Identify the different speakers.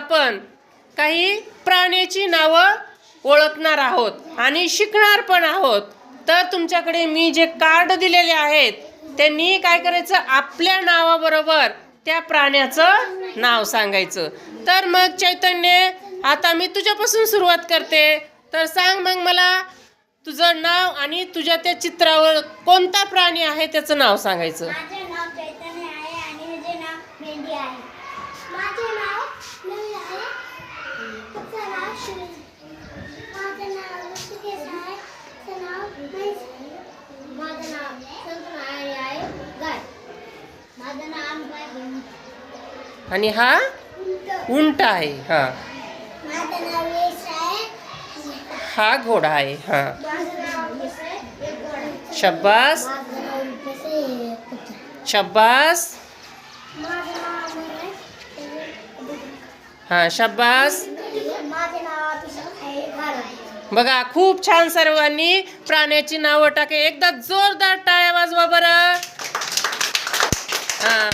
Speaker 1: आपण काही प्राण्याची नावं ओळखणार आहोत आणि शिकणार पण आहोत. तर तुमच्याकडे मी जे कार्ड दिलेले आहेत त्यांनी काय करायचं? आपल्या नावाबरोबर त्या प्राण्याचं नाव सांगायचं. तर मग चैतन्य आता मी तुझ्यापासून सुरुवात करते. तर सांग मग मला तुझं नाव आणि तुझ्या त्या चित्रावर कोणता प्राणी आहे त्याचं नाव सांगायचं?
Speaker 2: माझे नाव चैतन्य आहे आणि माझे नाव मेंढी आहे. माझे नाव नवी आहे तुमचं नाव श्री माझं नाव ऋषिकेश आहे तुमचं नाव महेश आहे माझं नाव संतनारायण आहे गाय माझं नाव गाय
Speaker 1: आणि हा?
Speaker 2: उंट
Speaker 1: आहे हा. हा घोडा आहे हा. शब्बास? शब्बास? हा शब्बास? बघा खूप छान सर्वांनी प्राण्याची नावं टाके. एकदा जोरदार टाळ्या वाजवा बरं. हा